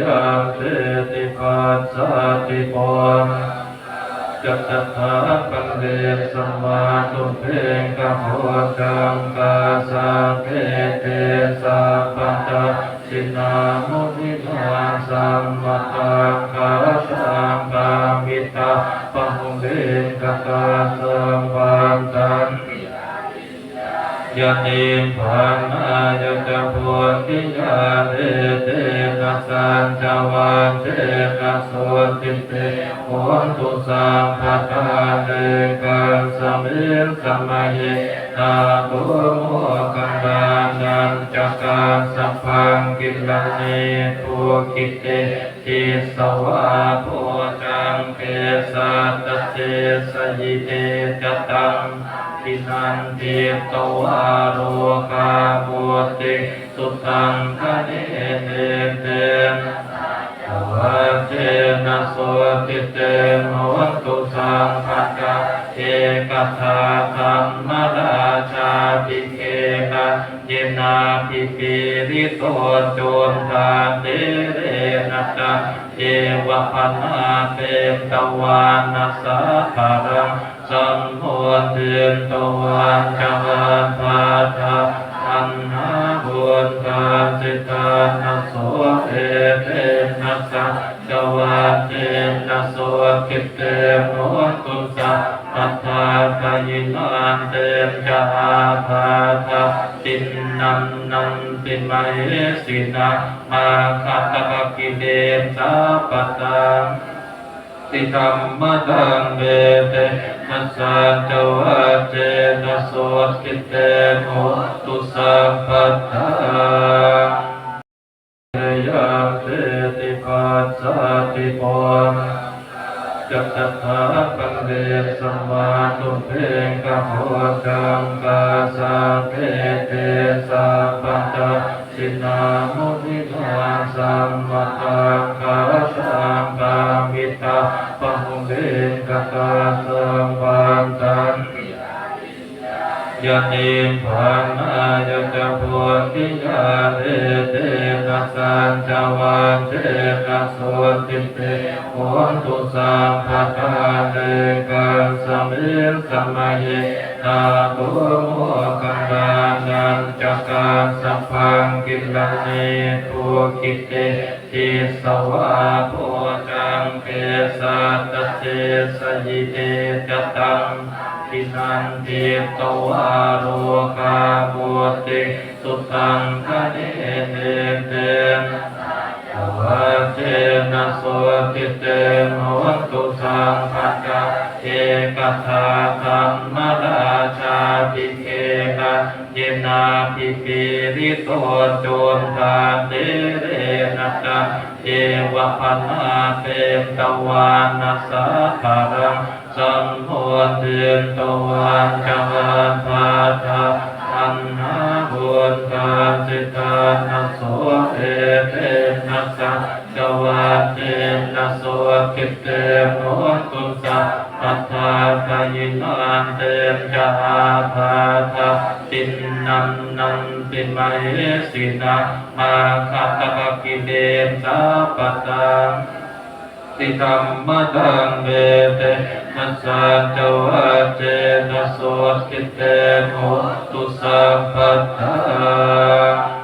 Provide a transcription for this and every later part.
ยาเตติปัสสติปนจัตถาปันเดสมาตุเพกะโหกังกาสาเพเตสัพพัตตสินามุนินาสัมมาตังคาชังกามิตาปะหุเบกะกาสัมปันตัน ยะติปันนายะจะพุทิยาเตเตนะสัญจวันเตนะโสติเตโหนตุสัมภะทาเตกันสมิงสมัยนาตุโมกันดานันจักกัสสะพังกิลเนทุกิเตทิสวะโพจังเกสัตเตสยิเตจตัง ทินันติตวาโรกาบุติสุตังคเนเตเตตวะเจนะโสติเตโนตุสังคัจจาเอกทาธรรมราชาปิเกนะเยนาปิปิริโตโจนทาเตเรนะตะเอวะปนาเตตวานัสสะารัง สัมโพธิตวันจังพาทาอันหาบุญกาสิตานัสโสเอเตนัสสะจวัตเตนัสโสกิเตโนตุสัพพัทาคยินันเตจาภาทาตินนันนันติมเหสินามาคาตะกิเลสาปตังติธรรมดังเบเต มัสสะจวัจเจนะโสกิเตโหตุสัพพัทาเยาเตติปัสสติปนจัตถาปันเดสัมมาตุเพกะโหกังกาสาเพเตสัพพัตตสินามุนินาสัมมาตังคาชังกามิตาปะหุ เบกะกาสังปันตันยะติ ปันนายะจะพุทธิยาเตเตนะสัญจวันเตนะโสติเตโหตุสัมภะทาเตกันสมิงสมัยนาตุโมกันดานันจักกัสสะพังกิลเนทุกิเตทิสวะโพจังเกสัตเตสยิเตจตัง ทินันติตวาโรกาบุติสุตังคะเนเนเตตวะเจนะโสติเตโนตุสังคัจจาเอกทาธรรมราชาปิเกนะเยนาปิปิริโตโจนทาเตเรนะตะเอวะปนาเตตวานัสสะภารัง สัมโพธิตวันจังพาทาอันหาบุญกาสิตานัสโสเอเตนัสสะจวัตเตนัสโสกิเตโนตุสัพพัทธายินันเตจาภาทาตินนันนันติมเหสินามาคาตะกิเลสาปตังติธรรมดังเบเต นัสสะจวะเจนะโสกิเตโหตุสัพพัท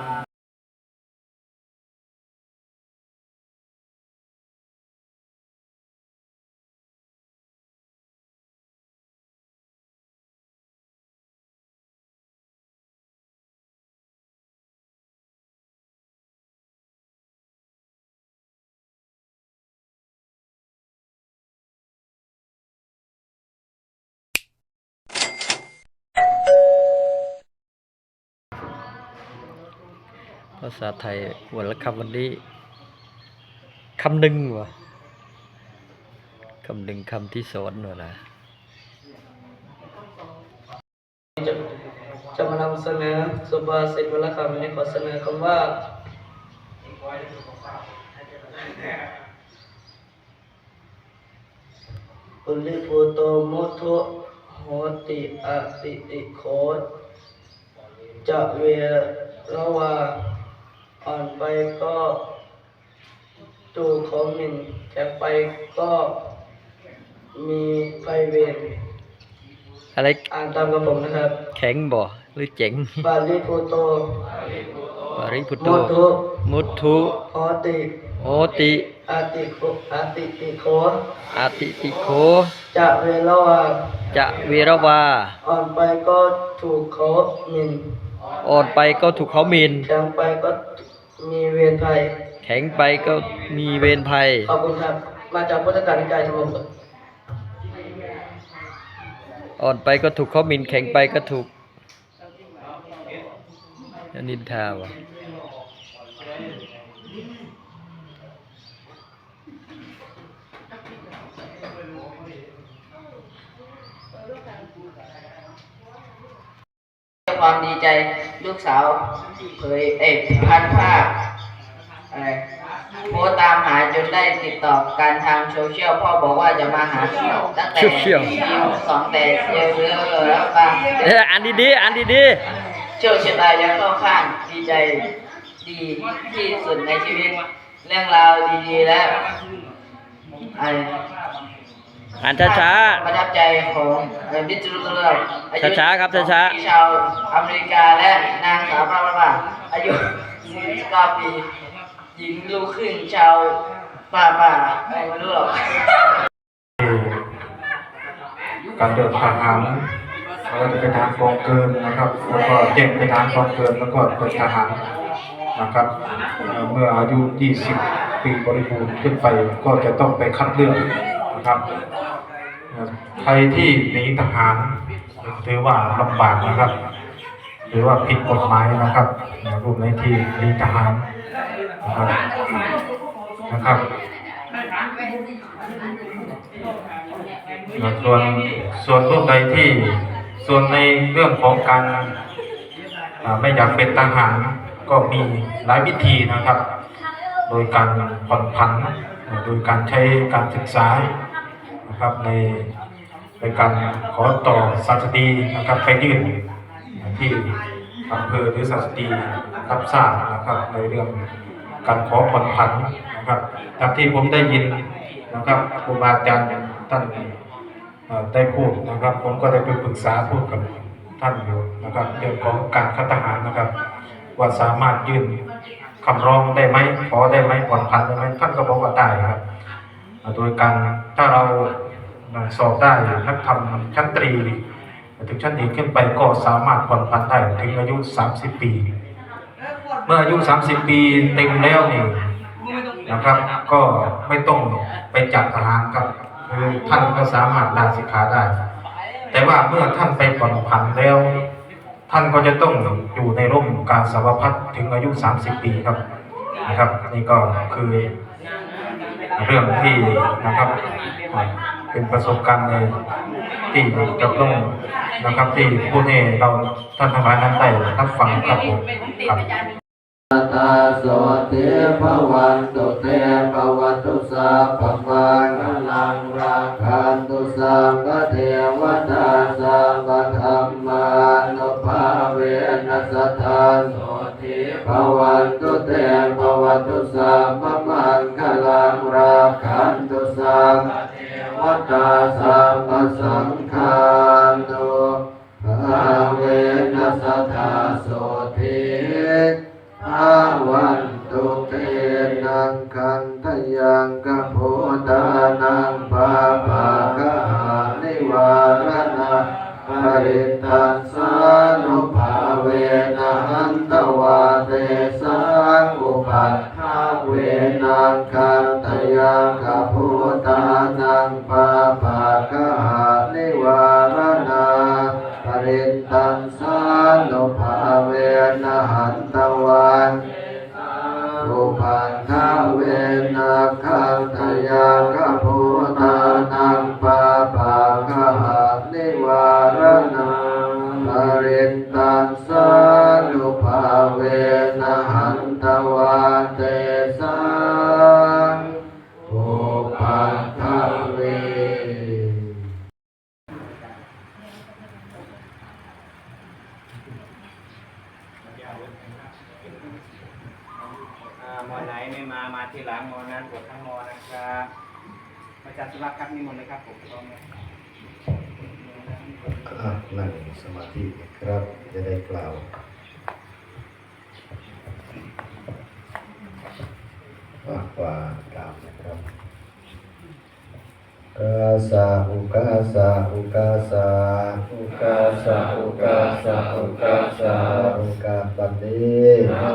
ภาษาไทยวันละคำวันนี้คำหนึ่งวะคำหนึ่งคำที่สอนวะนะจะจะมานำเสนอสุภาษิตวลคำวันนี้ขอเสนอคำว่า ปุริภูโตมุทุโหติอติติโคจะเวระวา อ่อนไปก็ถูกเขาหมิ่นจากไปก็มีไฟเวรอะไรอ่านตามกับผมนะครับ แข็งบ่หรือเจ๋งบาลีพูโตปริพุทโธโมทุมุทุโอติโอติอาติโคอาติติโคอาติติโคจะเวลาวาจะเวรวา อ่อนไปก็ถูกเขาหมิ่นอ่อนไปก็ถูกเขาหมินแข็งไปก็ มีเวรภัย แข็งไปก็มีเวรภัย ขอบคุณครับ มาจากพุทธการนิกายธรรมบทอ่อนไปก็ถูกเขาหมินแข็งไปก็ถูกนินทาวะ ความดีใจลูกสาวเผยเอกพันภาพอะไรโพสต์ตามหาจนได้ติดต่อกันทางโซเชียลพ่อบอกว่าจะมาหาตั้งแต่ปีสองแต่เจอเรือแล้วบางเอ้ยอ่านดีๆอ่านดีเชี่ยวชะตายังเข้าข้างดีใจดีที่สุดในชีวิต เรื่องราวดีๆและอะไรๆ อ่านช้าประทับใจของพิจิตรเลือกอายุช้าๆครับช้าๆที่ชาวอเมริกาและนางสาวพระประภาอายุ49ปีหญิงลูกครึ่งชาวป่าป่าไม่รู้หรอกการเดินทหารเราจะเป็นทหารกองเกินนะครับแล้วก็เด็กเป็นทหารกองเกินแล้วก็เป็นทหารนะครับเอ่อเมื่ออายุ 20 ปีบริบูรณ์ขึ้นไปก็จะต้องไปคัดเลือกนะครับเอ่อ ใครที่หนีทหารถือว่าลำบากนะครับหรือว่าผิดกฎหมายนะครับรูปในที่หนีทหารนะครับนะครับส่วนส่วนรูปใดที่ส่วนในเรื่องของการไม่อยากเป็นทหารก็มีหลายวิธีนะครับ โดยการผ่อนผัน โดยการใช้การศึกษา นะครับในในการขอต่อศาสดีนะครับไปยื่นที่อำเภอหรือศาสดีรับทราบนะครับในเรื่องการขอผ่อนผันนะครับตามที่ผมได้ยินนะครับครูบาอาจารย์ท่านได้พูดนะครับ ผมก็ได้ไปปรึกษาพูดกับท่านอยู่นะครับเรื่องของการคัดทหารนะครับ ว่าสามารถยื่นคำร้องได้ไหมขอได้ไหมผ่อนผันได้ไหมท่านก็บอกว่าได้ครับ โดยการถ้าเรา เอ่อสอบได้นักธรรมชั้นตรีถึงชั้นดีขึ้นไปก็สามารถผ่อนผันได้ถึงอายุ 30 ปี เมื่ออายุ 30 ปีเต็มแล้วนี่นะครับ ก็ไม่ต้องไปจับทหารครับคือท่านก็สามารถลาสิกขาได้ แต่ว่าเมื่อท่านไปผ่อนผันแล้ว ท่านก็จะต้องอยู่ในร่มการสาวพัฒน์ถึงอายุ 30 ปีครับนะครับ นี่ก็คือเรื่องที่นะครับ เป็นประสบการณ์ในที่จะต้องนะครับที่พูดให้เราท่านทั้งหลายนั้นได้รับฟังครับผมครับตาโสติภวันตุเตภวันตุสัพพมังคลังรักขันตุสังฆเทวตาสังฆธรรมานุภาเวนัสสทานโสติภวันตุเตภวันตุสัพพ เทวตาสังฆสัง เวนะหันตวันเตสังอุปันทเวอ่าหมอไหนไม่มามา มาที่หลังมอนั้นกดทั้งมอนะครับอาจารย์สุรักษ์ครับนิมนต์เลยครับผมพร้อมเลยอะนั่งสมาธิครับจะได้กล่าว มากกว่ากล่าวนะครับ กาสาอุกาสาอุกาสาอุกาสาอุกาสาอุกาสาอุกาปันนี้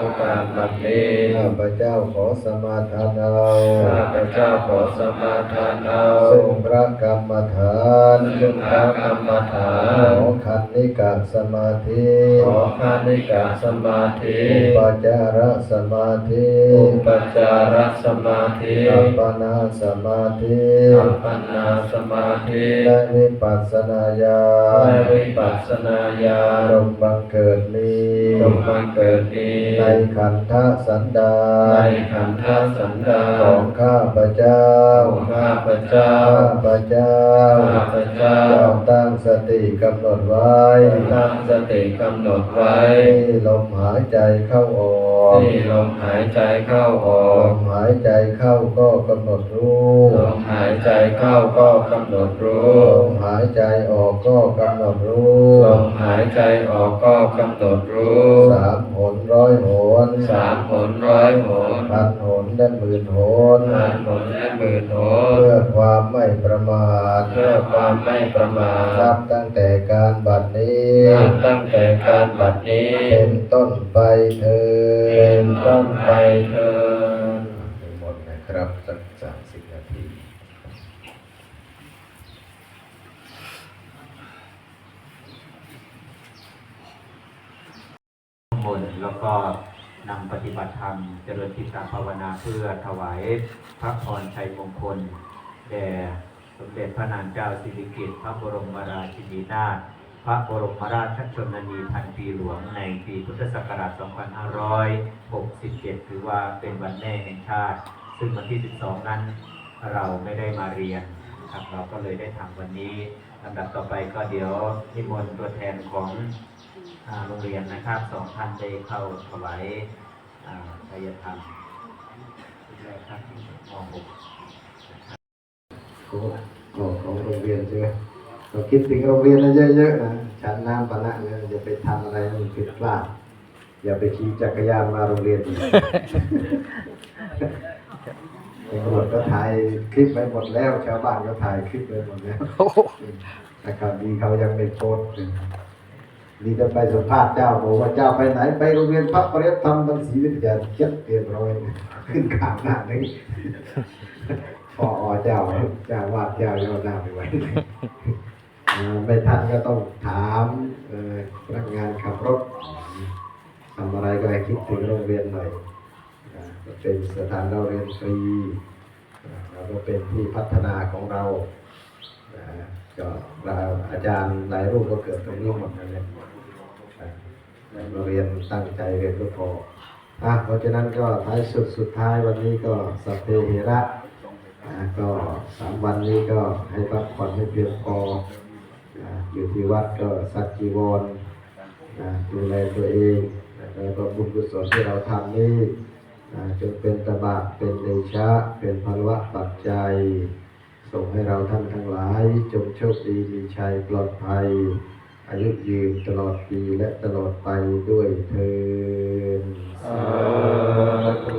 อุกาปันนี้ข้าพเจ้าขอสมาทานเอาข้าพเจ้าขอสมาทานเอาซึ่งพระกรรมฐานซึ่งพระกรรมฐานขอคันนิกาสมาธิขอคันนิกาสมาธิอุปจารสมาธิอุปจารสมาธิอัปปนาสมาธิอัปปนาสมาธิและวิปัสสนาญาณและวิปัสสนาญาณจงบังเกิดนี้จงบังเกิดนี้ในขันธสันดานในขันธสันดานของข้าพเจ้าของข้าพเจ้าข้าพเจ้าข้าพเจ้าตั้งสติกำหนดไว้ตั้งสติกำหนดไว้ที่ลมหายใจเข้าออก ที่ลมหายใจเข้าออกลมหายใจเข้าก็กำหนดรู้ลมหายใจเข้าก็กำหนดรู้ลมหายใจออกก็กำหนดรู้ลมหายใจออกก็กำหนดรู้สามหนร้อยหนสามหนร้อยหนพันหนและหมื่นหนพันหนและหมื่นหนเพื่อความไม่ประมาทเพื่อความไม่ประมาทนับตั้งแต่การบัดนี้ นับตั้งแต่การบัดนี้ เป็นต้นไปเถิด ต้นไปเถิดหมดนะครับสักสามสิบนาทีบนแล้วก็นำปฏิบัติธรรมเจริญทิฏฐภาวนาเพื่อถวายพระพรชัยมงคล แด่สมเด็จพระนางเจ้าสิริกิติ์พระบรมราชินีนาถ ระบรมราชชนนีพันปีหลวงในปีพุทธศักราช 2567 ถือว่าเป็นวันแม่แห่งชาติ ซึ่งวันที่ 12 นั้นเราไม่ได้มาเรียนครับเราก็เลยได้ทำวันนี้ลำดับต่อไปก็เดี๋ยวนิมนต์ตัวแทนของโรงเรียนนะครับสองท่านได้เข้าถวายอ่ายธรรมชุดแรกครับม .6 ก็ก็ของโรงเรียนใช่ไหม เราคิดถึงโรงเรียนนะเยอะๆนะชั้นน้ำปะนะเนี่ยอย่าไปทำอะไรให้มันผิดพลาดอย่าไปขี่จักรยานมาโรงเรียนอีกตำรวจก็ถ่ายคลิปไปหมดแล้ว ชาวบ้านก็ถ่ายคลิปไปหมดแล้วนะครับดีเขายังไม่โพสต์นี่จะไปสัมภาษณ์เจ้าบอกว่าเจ้าไปไหนไปโรงเรียนพระปริยธรรมบัณฑิตวิทยาเขียนเตรียมร้อยขึ้นข่าวหน้านี้พอเจ้าเจ้าวาดเจ้าเจ้าหน้าไปไว้เอ่อ ไม่ทันก็ต้องถามพนักงานขับรถทำอะไรก็ให้คิดถึงโรงเรียนหน่อยเป็นสถานเราเรียนฟรีอ่าก็เป็นที่พัฒนาของเราก็เราอาจารย์หลายรูปก็เกิดตรงนี้หมดเลยอ่าเราเรียนตั้งใจเรียนก็พออะเพราะฉะนั้นก็ท้ายสุดสุดท้ายวันนี้ก็สัพเพเหระอ่าก็สามวันนี้ก็ให้พักผ่อนให้เพียงพอ อยู่ที่วัดก็สักจีวรดูแลตัวเองแล้วก็บุญกุศลที่เราทำนี้อ่จงเป็นตบะเป็นเดชะ เป็นพลวะปัจจัย ส่งให้เราท่านทั้งหลาย จงโชคดีมีชัยปลอดภัย อายุยืนตลอดปีและตลอดไปด้วยเถิด